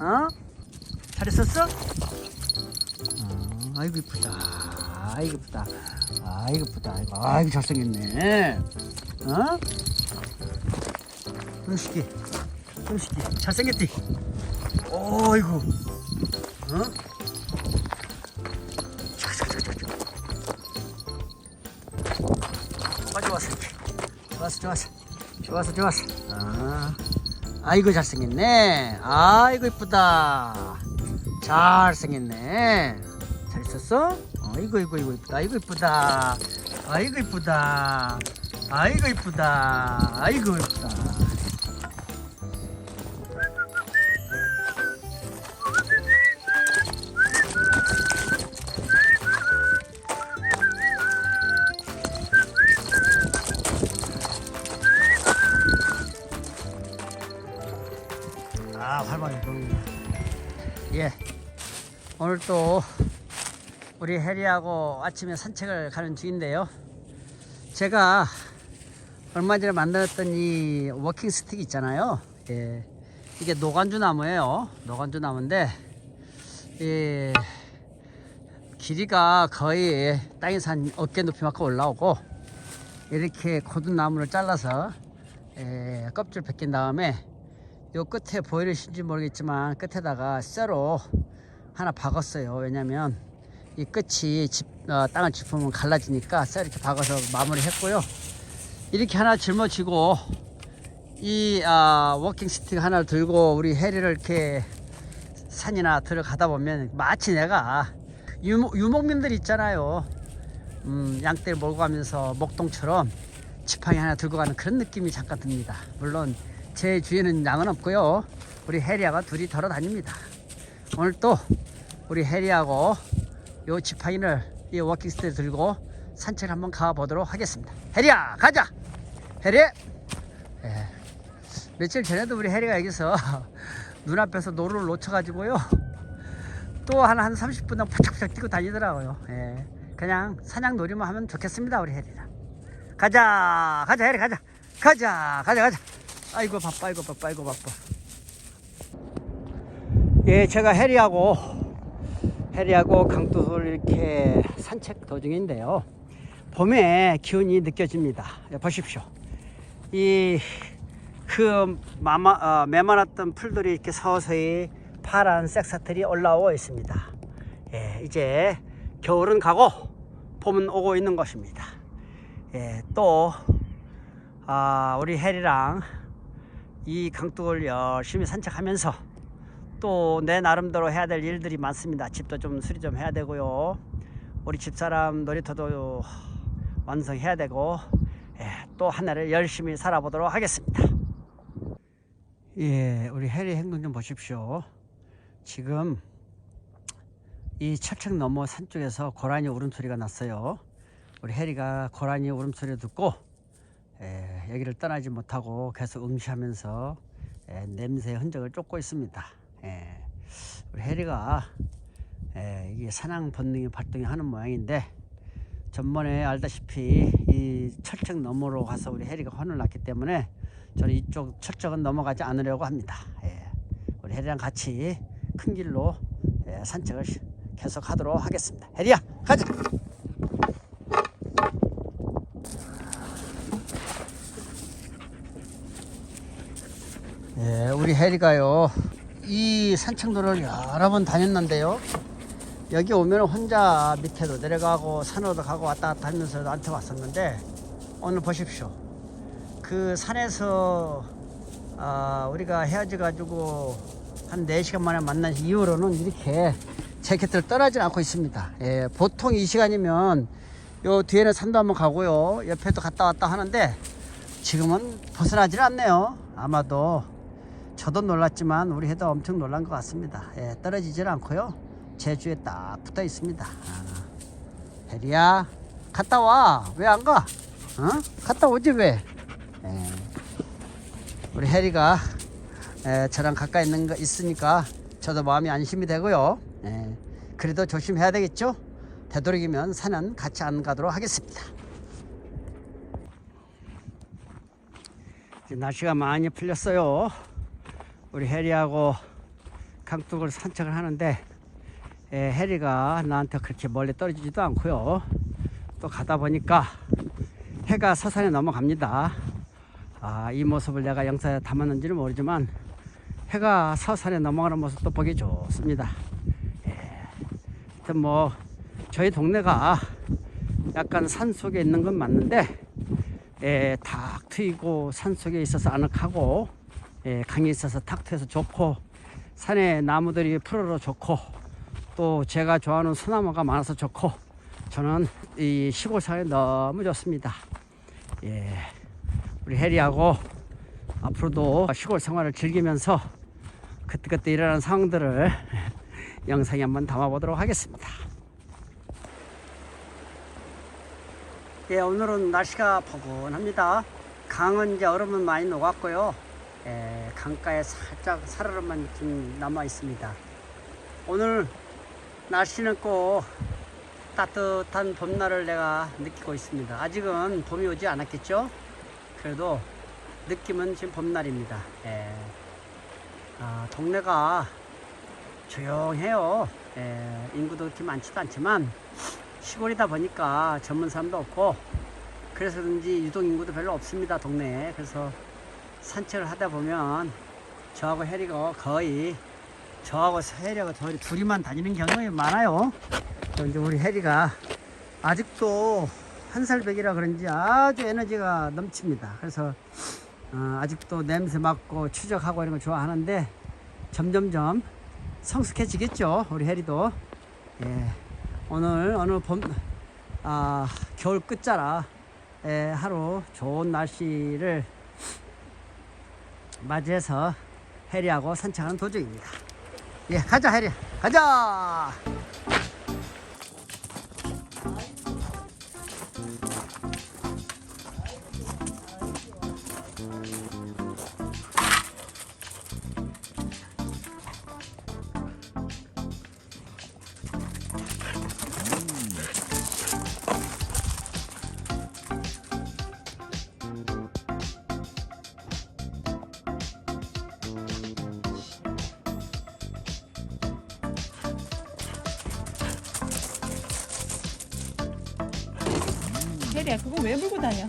어? 잘 있었어? 어, 아이고 이쁘다. 아이고 이쁘다. 아이고 이쁘다. 아이고, 아이고 잘생겼네. 어? 음식이, 음식이 잘생겼지? 어이구. 어? 아, 좋았어. 좋았어, 좋았어. 좋았어, 좋았어. 아, 아이고, 잘생겼네. 아이고, 이쁘다. 잘생겼네. 잘 있었어? 아이고, 이고, 이고, 이쁘다. 아이고, 이쁘다. 아이고, 이쁘다. 아이고, 이쁘다. 아이고, 이쁘다. 아, 활발히 보이네. 예. 오늘 또 우리 해리하고 아침에 산책을 가는 중인데요. 제가 얼마 전에 만들었던 이 워킹 스틱 있잖아요. 예. 이게 노간주 나무예요. 노간주 나무인데, 이 길이가 거의 땅에서 한 어깨 높이만큼 올라오고, 이렇게 고든 나무를 잘라서 예, 껍질 벗긴 다음에 요 끝에 보이시는지 모르겠지만 끝에다가 쇠로 하나 박았어요. 왜냐면 이 끝이 집, 어, 땅을 짚으면 갈라지니까 쇠 이렇게 박아서 마무리 했고요. 이렇게 하나 짊어지고 이 아, 워킹 스틱 하나를 들고 우리 해리를 이렇게 산이나 들어가다 보면 마치 내가 유목, 유목민들 있잖아요. 음, 양떼를 몰고 가면서 목동처럼 지팡이 하나 들고 가는 그런 느낌이 잠깐 듭니다. 물론 제 주위에는 양은 없고요. 우리 해리아가 둘이 걸어 다닙니다. 오늘 또 우리 해리하고 요 지팡이를 이 워킹스틱 들고 산책 한번 가보도록 하겠습니다. 해리야 가자. 해리. 예. 며칠 전에도 우리 해리가 여기서 눈앞에서 노루를 놓쳐가지고요. 또 한 한 30분 동안 푸짝푸짝 뛰고 다니더라고요. 예. 그냥 사냥 놀이만 하면 좋겠습니다 우리 해리랑. 가자 가자 해리 가자 가자 가자 가자. 아이고 바빠 아이고 바빠 아이고 바빠. 예 제가 해리하고 해리하고 강두를 이렇게 산책 도중인데요. 봄의 기운이 느껴집니다. 예, 보십시오. 이 그 마마 어, 메마랐던 풀들이 이렇게 서서히 파란 색사틀이 올라오고 있습니다. 예, 이제 겨울은 가고 봄은 오고 있는 것입니다. 예, 또 아, 우리 해리랑 이 강둑을 열심히 산책하면서 또 내 나름대로 해야 될 일들이 많습니다. 집도 좀 수리 좀 해야 되고요. 우리 집사람 놀이터도 완성해야 되고 예, 또 하나를 열심히 살아보도록 하겠습니다. 예, 우리 해리 행동 좀 보십시오. 지금 이 철책 너머 산 쪽에서 고라니 울음소리가 났어요. 우리 해리가 고라니 울음소리 듣고 에, 여기를 떠나지 못하고 계속 응시하면서 에, 냄새의 흔적을 쫓고 있습니다. 에, 우리 해리가 에, 이게 사냥 본능이 발동이 하는 모양인데 전번에 알다시피 이 철책 너머로 가서 우리 해리가 혼을 났기 때문에 저는 이쪽 철책은 넘어가지 않으려고 합니다. 예, 우리 해리랑 같이 큰 길로 예, 산책을 시- 계속 하도록 하겠습니다. 해리야, 가자! 예, 해리가요, 이 산책로를 여러 번 다녔는데요. 여기 오면 혼자 밑에도 내려가고 산으로도 가고 왔다 갔다 하면서 나한테 왔었는데, 오늘 보십시오. 그 산에서 아, 우리가 헤어져 가지고 한 4시간 만에 만난 이후로는 이렇게 제 곁을 떠나지 않고 있습니다. 예, 보통 이 시간이면 요 뒤에는 산도 한번 가고요. 옆에도 갔다 왔다 하는데 지금은 벗어나질 않네요. 아마도 저도 놀랐지만 우리 해도 엄청 놀란 것 같습니다. 예, 떨어지질 않고요. 제주에 딱 붙어 있습니다. 아, 해리야, 갔다 와. 왜 안 가? 어? 갔다 오지 왜? 예. 우리 해리가 에, 저랑 가까이 있는 거 있으니까 저도 마음이 안심이 되고요. 예. 그래도 조심해야 되겠죠? 되도록이면 산은 같이 안 가도록 하겠습니다. 날씨가 많이 풀렸어요. 우리 해리하고 강둑을 산책을 하는데 에, 해리가 나한테 그렇게 멀리 떨어지지도 않고요. 또 가다 보니까 해가 서산에 넘어갑니다. 아, 이 모습을 내가 영상에 담았는지는 모르지만 해가 서산에 넘어가는 모습도 보기 좋습니다. 예. 하여튼 뭐 저희 동네가 약간 산 속에 있는 건 맞는데 예, 탁 트이고 산 속에 있어서 아늑하고 예, 강이 있어서 탁 트여서 좋고 산에 나무들이 푸르러 좋고 또 제가 좋아하는 소나무가 많아서 좋고 저는 이 시골 산이 너무 좋습니다. 예, 우리 해리하고 앞으로도 시골 생활을 즐기면서 그때그때 일어나는 상황들을 영상에 한번 담아보도록 하겠습니다. 예, 오늘은 날씨가 포근합니다. 강은 이제 얼음은 많이 녹았고요. 예, 강가에 살짝 살얼음만 느낌 남아 있습니다. 오늘 날씨는 꼭 따뜻한 봄날을 내가 느끼고 있습니다. 아직은 봄이 오지 않았겠죠? 그래도 느낌은 지금 봄날입니다. 예. 아, 동네가 조용해요. 예, 인구도 그렇게 많지도 않지만 시골이다 보니까 전문 사람도 없고 그래서 그런지 유동 인구도 별로 없습니다 동네에 그래서 산책을 하다 보면 저하고 해리가 거의 저하고 해리하고 저희 둘이만 다니는 경우가 많아요 또 이제 우리 해리가 아직도 한 살 배기라 그런지 아주 에너지가 넘칩니다 그래서 어, 아직도 냄새 맡고 추적하고 이런 거 좋아하는데 점점점 성숙해지겠죠 우리 해리도 예. 오늘 어느 봄, 아, 겨울 끝자라 에, 하루 좋은 날씨를 맞이해서 해리하고 산책하는 도중입니다. 예, 가자 해리, 가자. 혜리야 그거 왜 물고 다녀?